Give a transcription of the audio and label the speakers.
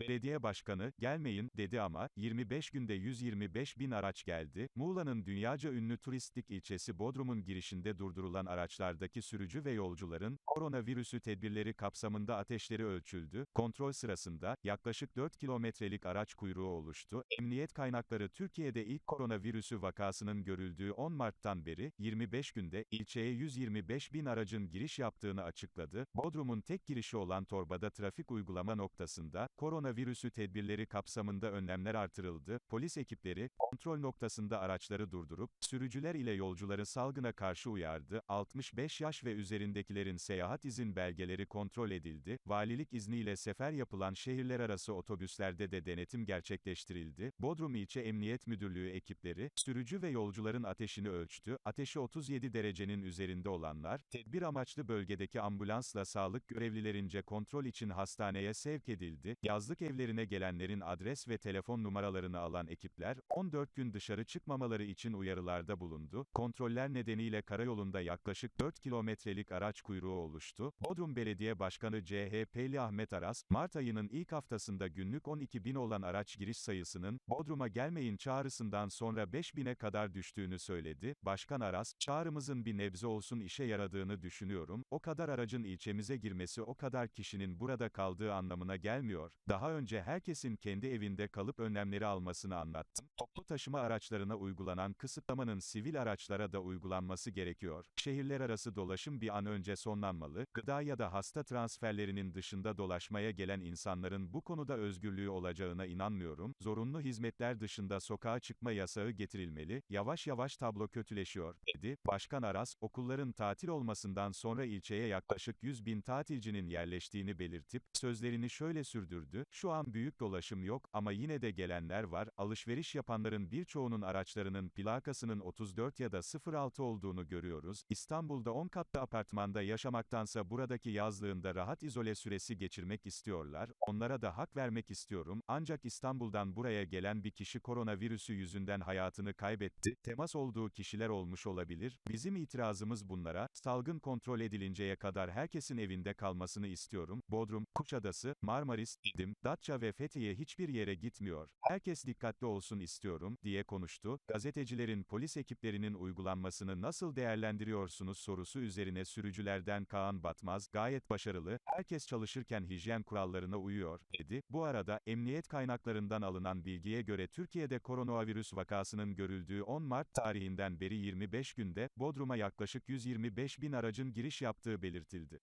Speaker 1: Belediye başkanı, gelmeyin, dedi ama, 25 günde 125 bin araç geldi. Muğla'nın dünyaca ünlü turistik ilçesi Bodrum'un girişinde durdurulan araçlardaki sürücü ve yolcuların, koronavirüsü tedbirleri kapsamında ateşleri ölçüldü. Kontrol sırasında, yaklaşık 4 kilometrelik araç kuyruğu oluştu. Emniyet kaynakları Türkiye'de ilk koronavirüsü vakasının görüldüğü 10 Mart'tan beri, 25 günde, ilçeye 125 bin aracın giriş yaptığını açıkladı. Bodrum'un tek girişi olan Torba'da trafik uygulama noktasında, koronavirüsü tedbirleri kapsamında önlemler artırıldı. Polis ekipleri, kontrol noktasında araçları durdurup, sürücüler ile yolcuları salgına karşı uyardı. 65 yaş ve üzerindekilerin seyahat izin belgeleri kontrol edildi. Valilik izniyle sefer yapılan şehirler arası otobüslerde de denetim gerçekleştirildi. Bodrum İlçe Emniyet Müdürlüğü ekipleri, sürücü ve yolcuların ateşini ölçtü. Ateşi 37 derecenin üzerinde olanlar, tedbir amaçlı bölgedeki ambulansla sağlık görevlilerince kontrol için hastaneye sevk edildi. Yazlık evlerine gelenlerin adres ve telefon numaralarını alan ekipler, 14 gün dışarı çıkmamaları için uyarılarda bulundu. Kontroller nedeniyle karayolunda yaklaşık 4 kilometrelik araç kuyruğu oluştu. Bodrum Belediye Başkanı CHP'li Ahmet Aras, Mart ayının ilk haftasında günlük 12 bin olan araç giriş sayısının, Bodrum'a gelmeyin çağrısından sonra 5 bine kadar düştüğünü söyledi. Başkan Aras, çağrımızın bir nebze olsun işe yaradığını düşünüyorum. O kadar aracın ilçemize girmesi o kadar kişinin burada kaldığı anlamına gelmiyor. Daha önce herkesin kendi evinde kalıp önlemleri almasını anlattım. Toplu taşıma araçlarına uygulanan kısıtlamanın sivil araçlara da uygulanması gerekiyor. Şehirler arası dolaşım bir an önce sonlanmalı. Gıda ya da hasta transferlerinin dışında dolaşmaya gelen insanların bu konuda özgürlüğü olacağına inanmıyorum. Zorunlu hizmetler dışında sokağa çıkma yasağı getirilmeli. Yavaş yavaş tablo kötüleşiyor, dedi. Başkan Aras, okulların tatil olmasından sonra ilçeye yaklaşık 100 bin tatilcinin yerleştiğini belirtip, sözlerini şöyle sürdürdü. Şu an büyük dolaşım yok ama yine de gelenler var. Alışveriş yapanların birçoğunun araçlarının plakasının 34 ya da 06 olduğunu görüyoruz. İstanbul'da 10 katlı apartmanda yaşamaktansa buradaki yazlığında rahat izole süresi geçirmek istiyorlar. Onlara da hak vermek istiyorum. Ancak İstanbul'dan buraya gelen bir kişi koronavirüsü yüzünden hayatını kaybetti. Temas olduğu kişiler olmuş olabilir. Bizim itirazımız bunlara. Salgın kontrol edilinceye kadar herkesin evinde kalmasını istiyorum. Bodrum, Kuşadası, Marmaris, Didim, Datça ve Fethiye hiçbir yere gitmiyor. Herkes dikkatli olsun istiyorum, diye konuştu. Gazetecilerin polis ekiplerinin uygulanmasını nasıl değerlendiriyorsunuz sorusu üzerine sürücülerden Kaan Batmaz, gayet başarılı, herkes çalışırken hijyen kurallarına uyuyor, dedi. Bu arada, emniyet kaynaklarından alınan bilgiye göre Türkiye'de koronavirüs vakasının görüldüğü 10 Mart tarihinden beri 25 günde, Bodrum'a yaklaşık 125 bin aracın giriş yaptığı belirtildi.